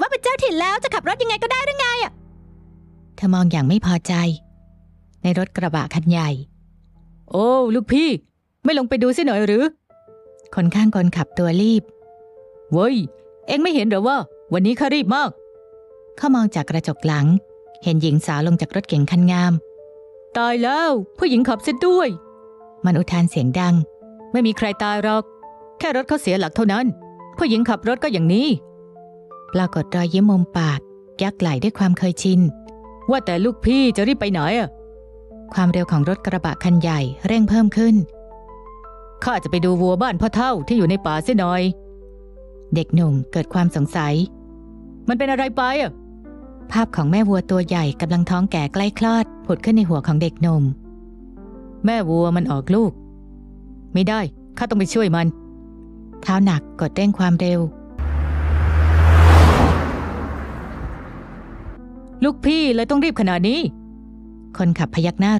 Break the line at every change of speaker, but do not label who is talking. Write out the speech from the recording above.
อว่าเป็นเจ้าถิ่นแล้วจะขับรถยังไงก็ได้หรือไงอะเธอมองอย่างไม่พอใจ ในรถกระบะคันใหญ่
โอ้ลูกพี่ ไม่ลงไปดูสิหน่อยหรือ
คนข้างคนขับตัวรีบ
เว้ย เอ็งไม่เห็นเหรอว่า วันนี้ข้ารีบมาก
เขามองจากกระจกหลัง เห็นหญิงสาวลงจากรถเก๋งคันงาม
ตายแล้ว ผู้หญิงขับเสียด้วย
มันอุทานเสียงดัง
ไม่มีใครตายหรอก แค่รถเขาเสียหลักเท่านั้น ผู้หญิงขับรถก็อย่างนี้
ปรากฏรอยยิ้มมุมปาก ยักไหลด้วยความเคยชิน
ว่าแต่ลูกพี่จะรีบไปไหนอะ
ความเร็วของรถกระบะคันใหญ่เร่งเพิ่มขึ้น
ข้าจะไปดูวัวบ้านพ่อเท่าที่อยู่ในป่าเสียหน่อย
เด็กหนุ่มเกิดความสงสัย
มันเป็นอะไรไปอะ
ภาพของแม่วัวตัวใหญ่กำลังท้องแก่ใกล้คลอด ผุดขึ้นในหัวของเด็กหนุ่ม
แม่วัวมันออกลูก ไม่ได้ ข้าต้องไปช่วยมัน
เท้าหนักกดเร่งความเร็ว
ลูกพี่เลยต้องรีบขนาดนี้
คนขับพยักหน้า